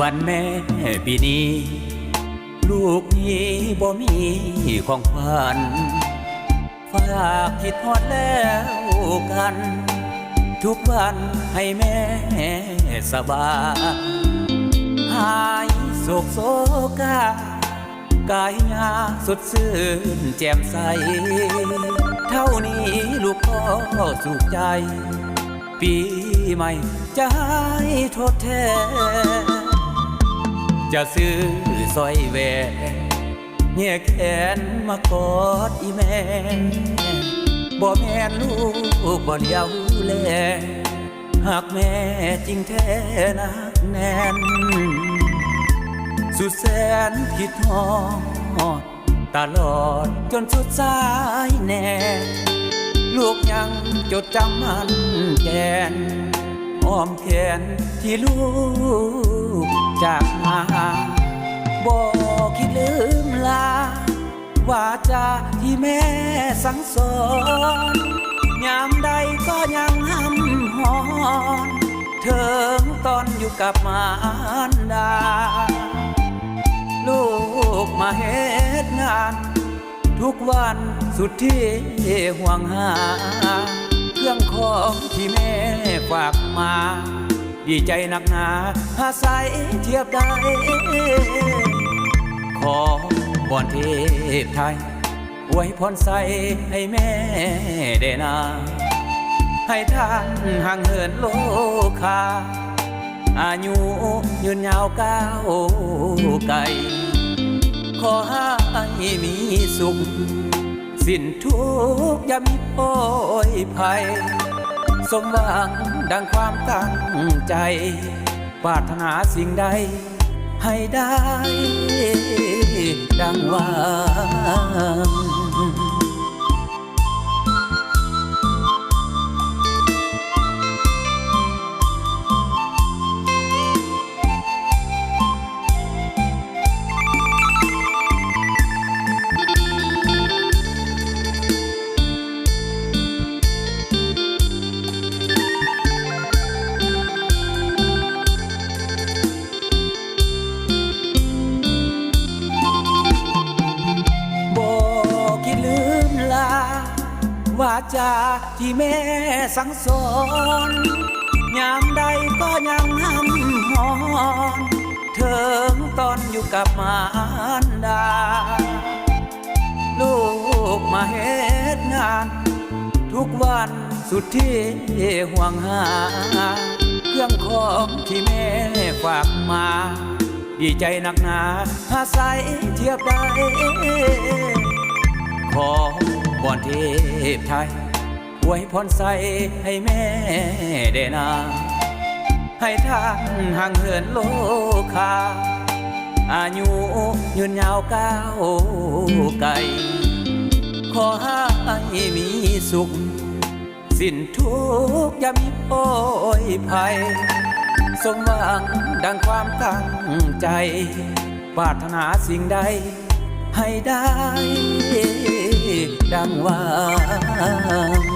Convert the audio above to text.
วันแม่ปีนี้ ลูกนี้บ่มีของขวัญฝากคิดฮอดแล้วกัน ทุกวันให้แม่สบายหายโศกโศกากายยาสดชื่นแจ่มใส เท่านี้ลูกก็สุขใจ ปีใหม่จะให้ทดแทน จะซื้อสร้อยแหวนเงี่ยแขนมากอดอีแม่บ่แม่ลูกบ่เดียวแลหากแม่จริงแท้นักแน่น สุดแสนคิดฮอดตลอดจนสุดสายแน่ ลูกยังจดจำมันแกน อ้อมแขนที่ลูกจากมาบอกคิดลืมลาว่าจาที่แม่สั่งสอนยามใดก็ยังห้ำหอนเถิงตอนอยู่กับมารดา ลูกมาเฮ็ดงาน ทุกวันสุดที่ห่วงหา รื่องของที่แม่ฝากมา ดีใจหนักหนาหาใสเทียบได้ ขอบอนเทพไทยอวยพรใสให้แม่ได้นาให้ท่านห่างเหินโลคาอายุยืนยาวก้าวไกลขอให้มีสุข สิ้นทุกยามีโอยภัย สมหวังดังความตั้งใจปรารถนาสิ่งใด ให้ได้ดังหวัง ว่าจาที่แม่สั่งสอนยามใดก็ยังห้ำหอนเถิงตอนอยู่กับมารดา ลูกมาเฮ็ดงาน ทุกวันสุดที่ห่วงหา เครื่องของที่แม่ฝากมา ดีใจหนักหนาหาใสเทียบได้ขอ บอนเทพไทยอวยพรใสให้แม่ได้นา ให้ท่านห่างเหินโลคา อายุยืนยาวก้าวไกลขอให้มีสุข สิ้นทุกข์อย่ามีโอยภัย สมหวังดังความตั้งใจปรารถนาสิ่งใดให้ได้ ดังวัง